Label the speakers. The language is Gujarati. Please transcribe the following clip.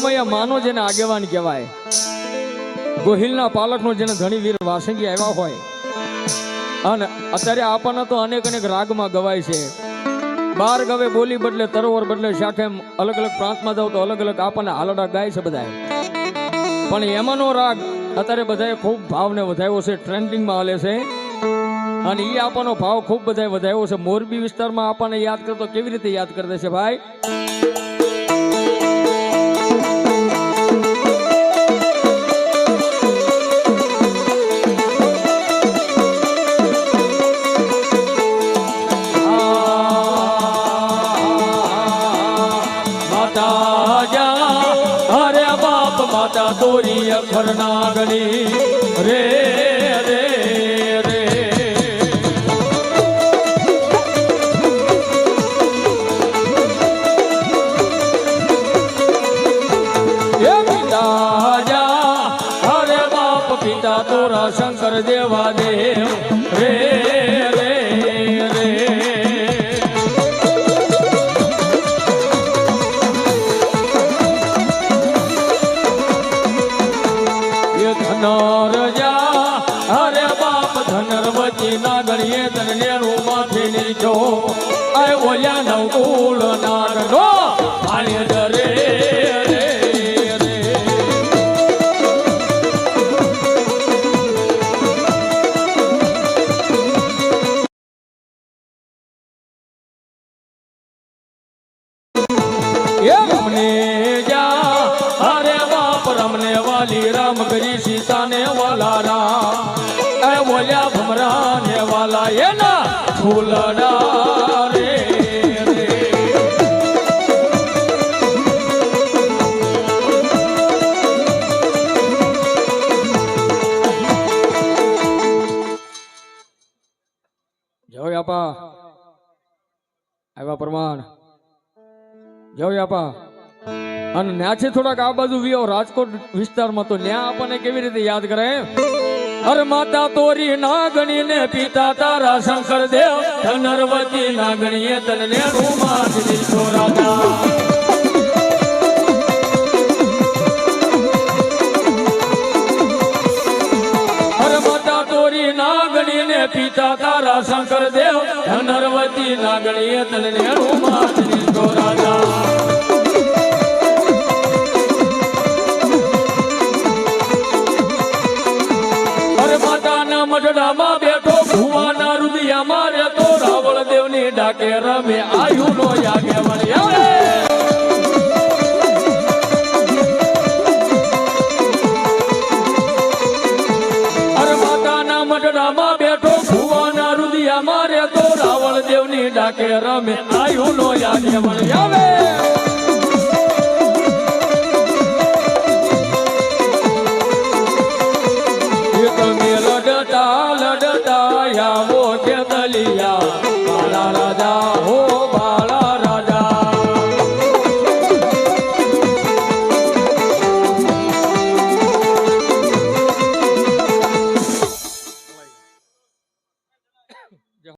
Speaker 1: જોગમૈયા માનો જેને આગેવાન કહેવાય. ગોહિલના પાલકનો જેને ધણી વીર વાસંગી આવ્યા હોય. અને અત્યારે આપણને તો અનેક અનેક રાગમાં ગવાય છે. બાર ગવે બોલી બદલે, તરોવર બદલે શાખે અલગ અલગ પ્રાંતમાં જાવ તો અલગ અલગ આપણને હાલડા ગાય છે બધાય. પણ એમાંનો રાગ અત્યારે બધાએ ખૂબ ભાવને વધાર્યો છે, ટ્રેન્ડિંગમાં હાલે છે. અને એ આપણનો ભાવ ખૂબ બધાએ વધાર્યો છે. મોરબી વિસ્તારમાં આપણને યાદ કરતો કેવી રીતે યાદ કરી દેશે ભાઈ? તોરી અખર નાગણી રે રે. રે અરે બાપ પિતા તોરા શંકર દેવા દેવ રે ધનરવતી ના તને નું નીચો. અરે બાપ રમને વાલી રામ કરી સીતાને વાલા રામ. એ બોલ્યા વાલા એના ફૂલડા આપા આવ્યા પ્રમાણ જય આપા અને ન્યાથી થોડાક આ બાજુ વિયો રાજકોટ વિસ્તારમાં તો ન્યા આપણને કેવી રીતે યાદ કરે અરે માતા તોરી નાગણી ને પિતા તારા શંકર દેવ, ધનરવતી નાગણીએ તને રૂમાજ દીધો તોરી નાગણી ને પિતા તારા શંકર દેવ, ધનરવતી નાગણીએ તને રૂમાજ દીધો રાજા. માતાના મઢડામાં બેઠો, ભુવાના રુદિયામાં રહેતો રાવળ દેવની ડાકે રમે આયુ નો યાગે વળી આવે અરે માતાના મઢડામાં બેઠો, ભુવાના રુદિયામાં રહેતો રાવળ દેવની ડાકે રમે આયુ નો યાગે વળી આવે દાદા હો